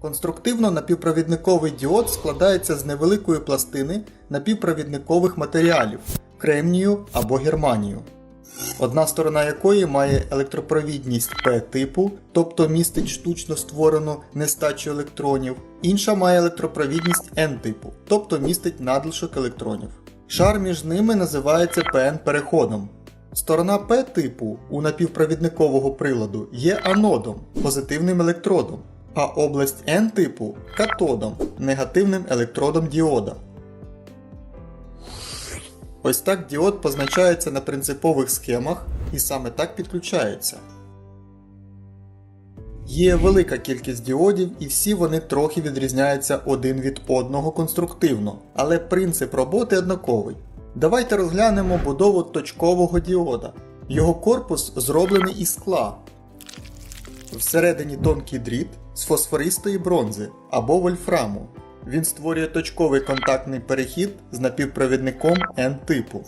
Конструктивно напівпровідниковий діод складається з невеликої пластини напівпровідникових матеріалів кремнію або германію, одна сторона якої має електропровідність P типу, тобто містить штучно створену нестачу електронів, інша має електропровідність N типу, тобто містить надлишок електронів. Шар між ними називається PN переходом. Сторона P типу у напівпровідникового приладу є анодом, позитивним електродом, а область N типу катодом, негативним електродом діода. Ось так діод позначається на принципових схемах і саме так підключається. Є велика кількість діодів і всі вони трохи відрізняються один від одного конструктивно, але принцип роботи однаковий. Давайте розглянемо будову точкового діода. Його корпус зроблений із скла. Всередині тонкий дріт з фосфористої бронзи або вольфраму. Він створює точковий контактний перехід з напівпровідником N типу.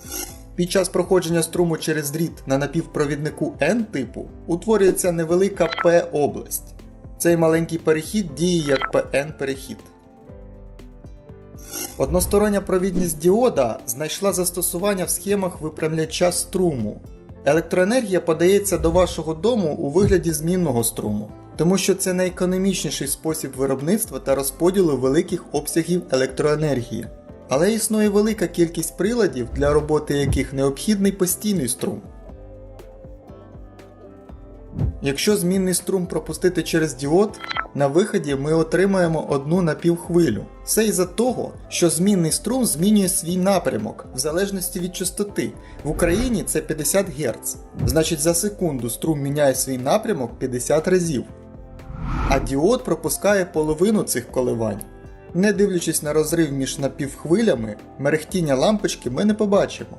Під час проходження струму через дріт на напівпровіднику N типу утворюється невелика P область. Цей маленький перехід діє як PN перехід. Одностороння провідність діода знайшла застосування в схемах випрямляча струму. Електроенергія подається до вашого дому у вигляді змінного струму, тому що це найекономічніший спосіб виробництва та розподілу великих обсягів електроенергії. Але існує велика кількість приладів, для роботи яких необхідний постійний струм. Якщо змінний струм пропустити через діод, на виході ми отримаємо одну напівхвилю. Це із-за того, що змінний струм змінює свій напрямок в залежності від частоти. В Україні це 50 Гц. Значить за секунду струм міняє свій напрямок 50 разів. А діод пропускає половину цих коливань. Не дивлячись на розрив між напівхвилями, мерехтіння лампочки ми не побачимо.